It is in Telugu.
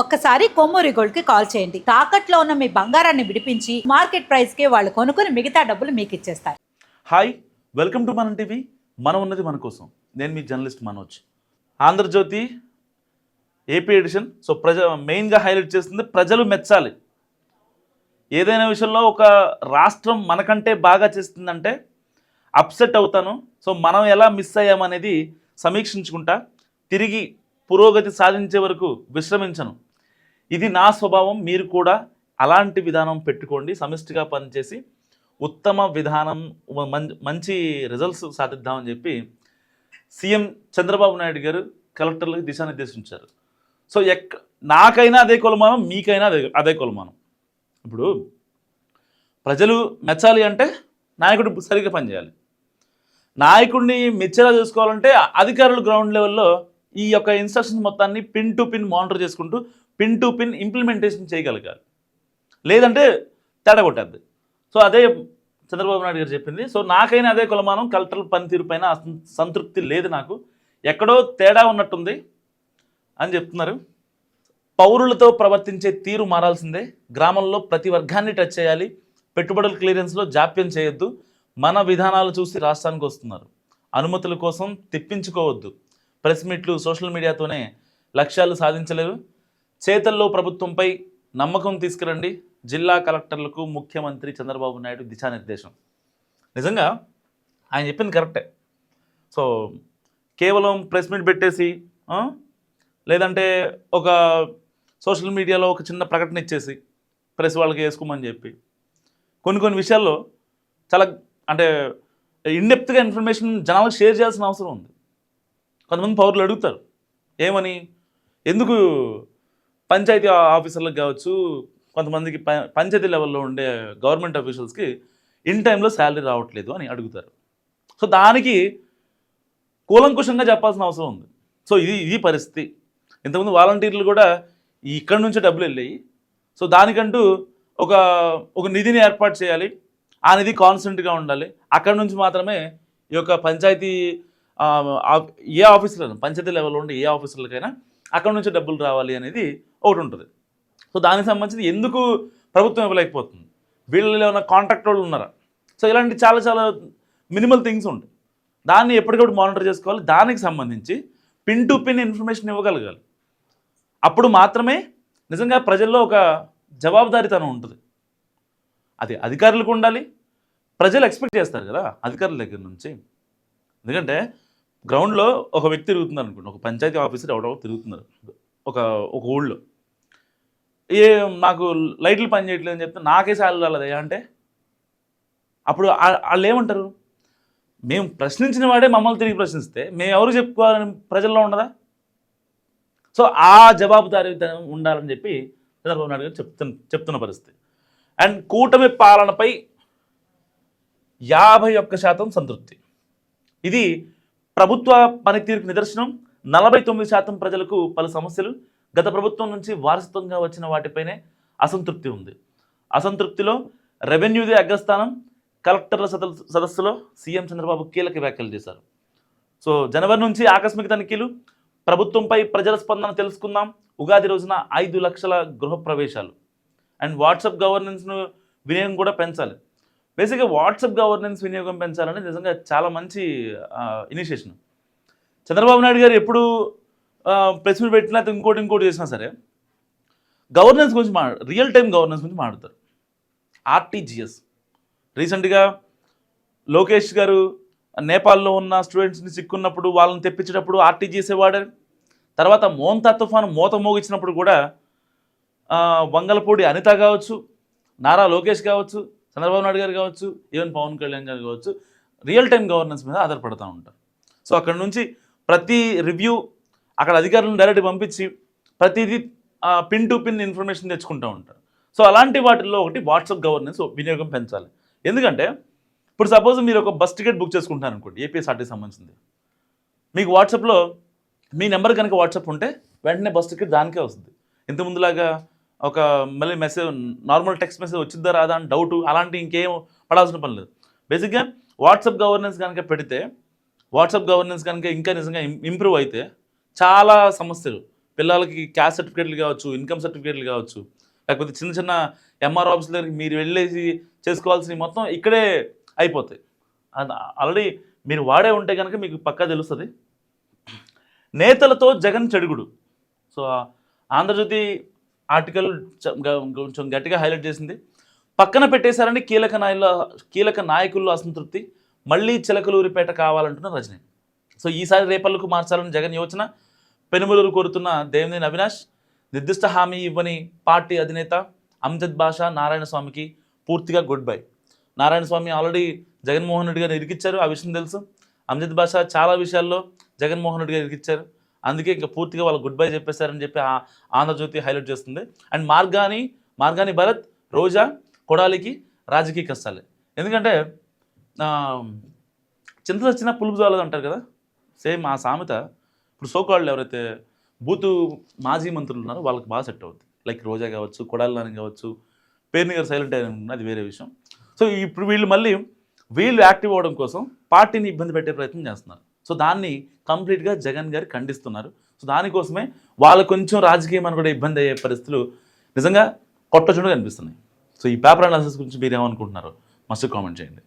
ఒక్కసారి కొమ్మూరి గోల్డ్కి కాల్ చేయండి. తాకట్లో ఉన్న మీ బంగారాన్ని విడిపించి మార్కెట్ ప్రైస్కి వాళ్ళు కొనుక్కుని మిగతా డబ్బులు మీకు ఇచ్చేస్తారు హాయ్ వెల్కమ్ టు మన టీవీ. మనం ఉన్నది మన కోసం. నేను మీ journalist Manoj. Andhrajyothi AP edition. So ప్రజ మెయిన్గా హైలైట్ చేస్తుంది ప్రజలు మెచ్చాలి. ఏదైనా విషయంలో ఒక రాష్ట్రం మనకంటే బాగా చేస్తుందంటే అప్సెట్ అవుతాను. సో మనం ఎలా మిస్ అయ్యామనేది సమీక్షించుకుంటా తిరిగి పురోగతి సాధించే వరకు విశ్రమించను. ఇది నా స్వభావం మీరు కూడా అలాంటి విధానం పెట్టుకోండి సమిష్టిగా పనిచేసి ఉత్తమ విధానం మంచి రిజల్ట్స్ సాధిద్దామని చెప్పి సీఎం చంద్రబాబు నాయుడు గారు కలెక్టర్లకు దిశానిర్దేశించారు. సో ఎక్ నాకైనా అదే కొలమానం మీకైనా అదే అదే కొలమానం. ఇప్పుడు ప్రజలు మెచ్చాలి అంటే నాయకుడు సరిగ్గా పనిచేయాలి. నాయకుడిని మెచ్చేలా చూసుకోవాలంటే అధికారులు గ్రౌండ్ లెవెల్లో ఈ యొక్క ఇన్స్ట్రక్షన్స్ మొత్తాన్ని పిన్ టు పిన్ మానిటర్ చేసుకుంటూ పిన్ టు పిన్ ఇంప్లిమెంటేషన్ చేయగలగాలి. లేదంటే తేడా కొట్టద్ది. సో అదే చంద్రబాబు నాయుడు గారు చెప్పింది. సో నాకైనా అదే కులమానం కల్చరల్ పనితీరు పైన సంతృప్తి లేదు నాకు. ఎక్కడో తేడా ఉన్నట్టుంది అని చెప్తున్నారు. పౌరులతో ప్రవర్తించే తీరు మారాల్సిందే. గ్రామంలో ప్రతి వర్గాన్ని టచ్ చేయాలి. పెట్టుబడుల క్లియరెన్స్లో జాప్యం చేయొద్దు. మన విధానాలు చూసి రాష్ట్రానికి వస్తున్నారు. అనుమతుల కోసం తెప్పించుకోవద్దు. ప్రెస్ మీట్లు సోషల్ మీడియాతోనే లక్ష్యాలు సాధించలేరు. చేతల్లో ప్రభుత్వంపై నమ్మకం తీసుకురండి. జిల్లా కలెక్టర్లకు ముఖ్యమంత్రి చంద్రబాబు నాయుడు దిశానిర్దేశం. నిజంగా ఆయన చెప్పింది కరెక్టే. సో కేవలం ప్రెస్ మీట్ పెట్టేసి లేదంటే ఒక సోషల్ మీడియాలో ఒక చిన్న ప్రకటన ఇచ్చేసి ప్రెస్ వాళ్ళకి వేసుకోమని చెప్పి. కొన్ని కొన్ని విషయాల్లో చాలా అంటే ఇన్డెప్త్గా ఇన్ఫర్మేషన్ జనాలకు షేర్ చేయాల్సిన అవసరం ఉంది. కొంతమంది పౌరులు అడుగుతారు ఏమని? ఎందుకు పంచాయతీ ఆఫీసర్లకు కావచ్చు కొంతమందికి ప- పంచాయతీ లెవెల్లో ఉండే గవర్నమెంట్ అఫీషియల్స్కి ఇన్ టైంలో శాలరీ రావట్లేదు అని అడుగుతారు. సో దానికి కూలంకుషంగా చెప్పాల్సిన అవసరం ఉంది. సో ఇది ఇది పరిస్థితి. ఇంతకుముందు వాలంటీర్లు కూడా ఇక్కడి నుంచే డబ్బులు వెళ్ళాయి. సో దానికంటూ ఒక ఒక నిధిని ఏర్పాటు చేయాలి. ఆ నిధి కాన్స్టెంట్గా ఉండాలి. అక్కడి నుంచి మాత్రమే ఈ యొక్క పంచాయతీ ఏ ఆఫీసులను పంచాయతీ లెవెల్లో ఉండే ఏ ఆఫీసులకైనా అక్కడి నుంచి డబ్బులు రావాలి అనేది ఒకటి ఉంటుంది. సో దానికి సంబంధించి ఎందుకు ప్రభుత్వం ఇవ్వలేకపోతుంది? వీళ్ళలో ఉన్న కాంట్రాక్ట్ వాళ్ళు ఉన్నారా? సో ఇలాంటి చాలా చాలా మినిమల్ థింగ్స్ ఉంటాయి. దాన్ని ఎప్పటికప్పుడు మానిటర్ చేసుకోవాలి. దానికి సంబంధించి పిన్ టు పిన్ ఇన్ఫర్మేషన్ ఇవ్వగలగాలి. అప్పుడు మాత్రమే నిజంగా ప్రజల్లో ఒక జవాబుదారీతనం ఉంటుంది. అది అధికారులకు ఉండాలి. ప్రజలు ఎక్స్పెక్ట్ చేస్తారు కదా అధికారుల దగ్గర నుంచి. ఎందుకంటే గ్రౌండ్లో ఒక వ్యక్తి తిరుగుతున్నారు అనుకోండి ఒక పంచాయతీ ఆఫీసర్ ఎవడో తిరుగుతున్నారు. ఒక ఒక ఊళ్ళో. ఏ నాకు లైట్లు పని చేయట్లేదు అని చెప్తే నాకే సార్లు రాలేదయ్యా అంటే? అప్పుడు వాళ్ళు ఏమంటారు? మేము ప్రశ్నించిన వాడే మమ్మల్ని తిరిగి ప్రశ్నిస్తే మేము ఎవరు చెప్పుకోవాలని ప్రజల్లో ఉండదా సో ఆ జవాబుదారీతనం ఉండాలని చెప్పి చంద్రబాబు నాయుడు గారు చెప్తున్న చెప్తున్న పరిస్థితి. అండ్ కూటమి పాలనపై యాభై ఒక్క శాతం సంతృప్తి. ఇది ప్రభుత్వ పనితీరుకు నిదర్శనం. నలభై తొమ్మిది శాతం ప్రజలకు పలు సమస్యలు. గత ప్రభుత్వం నుంచి వారసత్వంగా వచ్చిన వాటిపైనే అసంతృప్తి ఉంది. అసంతృప్తిలో రెవెన్యూదే అగ్రస్థానం కలెక్టర్ల సదస్సు సదస్సులో సీఎం చంద్రబాబు కీలక వ్యాఖ్యలు చేశారు. సో జనవరి నుంచి ఆకస్మిక తనిఖీలు ప్రభుత్వంపై ప్రజల స్పందన తెలుసుకుందాం. ఉగాది రోజున ఐదు లక్షల గృహ ప్రవేశాలు అండ్ వాట్సాప్ గవర్నెన్స్ను వినియోగం కూడా పెంచాలి. బేసిక్గా వాట్సాప్ గవర్నెన్స్ వినియోగం పెంచాలని నిజంగా చాలా మంచి ఇనిషియేషన్. చంద్రబాబు నాయుడు గారు ఎప్పుడు ప్రెస్ మీట్ పెట్టినా ఇంకోటి ఇంకోటి చేసినా సరే గవర్నెన్స్ గురించి మా రియల్ టైం గవర్నెన్స్ గురించి మాట్లాడతారు. ఆర్టీజీఎస్ రీసెంట్గా లోకేష్ గారు నేపాల్లో ఉన్న స్టూడెంట్స్ని చిక్కున్నప్పుడు వాళ్ళని తెప్పించేటప్పుడు ఆర్టీజీఎస్ఏ వాడారు? తర్వాత మోంతా తుఫాను మోత మోగించినప్పుడు కూడా వంగలపూడి అనిత కావచ్చు నారా లోకేష్ కావచ్చు చంద్రబాబు నాయుడు గారు కావచ్చు ఈవెన్ పవన్ కళ్యాణ్ గారు కావచ్చు రియల్ టైం గవర్నెన్స్ మీద ఆధారపడుతూ ఉంటారు. సో అక్కడ నుంచి ప్రతి రివ్యూ అక్కడ అధికారులను డైరెక్ట్ పంపించి ప్రతిదీ పిన్ టు పిన్ ఇన్ఫర్మేషన్ తెచ్చుకుంటూ ఉంటారు. సో అలాంటి వాటిల్లో ఒకటి వాట్సాప్ గవర్నెన్స్ వినియోగం పెంచాలి. ఎందుకంటే ఇప్పుడు సపోజ్ మీరు ఒక బస్ టికెట్ బుక్ చేసుకుంటున్నారు అనుకోండి ఏపీఎస్ఆర్టీకి సంబంధించింది. మీకు వాట్సాప్లో మీ నెంబర్ కనుక వాట్సాప్ ఉంటే వెంటనే బస్ టికెట్ దానికే వస్తుంది. ఇంత ముందులాగా ఒక మళ్ళీ మెసేజ్ నార్మల్ టెక్స్ట్ మెసేజ్ వచ్చిద్దా రాదా అని డౌట్ అలాంటి ఇంకేం పడాల్సిన పని లేదు. బేసిక్గా వాట్సాప్ గవర్నెన్స్ కనుక పెడితే వాట్సాప్ గవర్నెన్స్ కనుక ఇంకా నిజంగా ఇంప్రూవ్ అయితే చాలా సమస్యలు. పిల్లలకి క్యాస్ట్ సర్టిఫికేట్లు కావచ్చు ఇన్కమ్ సర్టిఫికేట్లు కావచ్చు లేకపోతే చిన్న చిన్న ఎంఆర్ ఆఫీస్ దగ్గరికి మీరు వెళ్ళేసి చేసుకోవాల్సినవి మొత్తం ఇక్కడే అయిపోతాయి. ఆల్రెడీ మీరు వాడే ఉంటే కనుక మీకు పక్కా తెలుస్తుంది. నేతలతో జగన్ చెడుగుడు. సో ఆంధ్రజ్యోతి ఆర్టికల్ కొంచెం గట్టిగా హైలైట్ చేసింది. పక్కన పెట్టేశారని కీలక నాయకుల కీలక నాయకుల్లో అసంతృప్తి మళ్ళీ చిలకలూరిపేట కావాలంటున్న రజనీ. సో ఈసారి రేపల్లకు మార్చాలని జగన్ యోచన పెనుమలూరు కోరుతున్న దేవినేని అవినాష్ నిర్దిష్ట హామీ ఇవ్వని పార్టీ అధినేత అమ్జద్ బాషా నారాయణ స్వామికి పూర్తిగా good bye. Narayana Swamy already Jaganmohan Reddy garu ఇరికిచ్చారు ఆ విషయం తెలుసు. అమ్జద్ బాషా చాలా విషయాల్లో జగన్మోహన్ రెడ్డి గారు ఇరికిచ్చారు అందుకే ఇంకా పూర్తిగా వాళ్ళు గుడ్ బై చెప్పేశారని చెప్పి ఆ ఆంధ్రజ్యోతి హైలైట్ చేస్తుంది. అండ్ మార్గాని మార్గాని భరత్ రోజా కొడాలికి రాజకీయ కష్టాలే. ఎందుకంటే చింత వచ్చిన పులుపు జాలదు అంటారు కదా? సేమ్ ఆ సామెత ఇప్పుడు సోకాళ్ళు ఎవరైతే బూతు మాజీ మంత్రులు ఉన్నారో వాళ్ళకి బాగా సెట్ అవుతుంది లైక్ రోజా కావచ్చు కొడాలి నాని కావచ్చు పేరుని గారు సైలెంట్ అయిన అది వేరే విషయం. సో ఇప్పుడు వీళ్ళు మళ్ళీ వీళ్ళు యాక్టివ్ అవ్వడం కోసం పార్టీని ఇబ్బంది పెట్టే ప్రయత్నం చేస్తున్నారు. సో దాన్ని కంప్లీట్గా జగన్ గారు ఖండిస్తున్నారు. సో దానికోసమే వాళ్ళు కొంచెం రాజకీయం అని కూడా ఇబ్బంది అయ్యే పరిస్థితులు నిజంగా కొట్టచుండగా కనిపిస్తున్నాయి సో ఈ పేపర్ అనాలిసిస్ గురించి మీరు ఏమనుకుంటున్నారు మస్ట్ కామెంట్ చేయండి.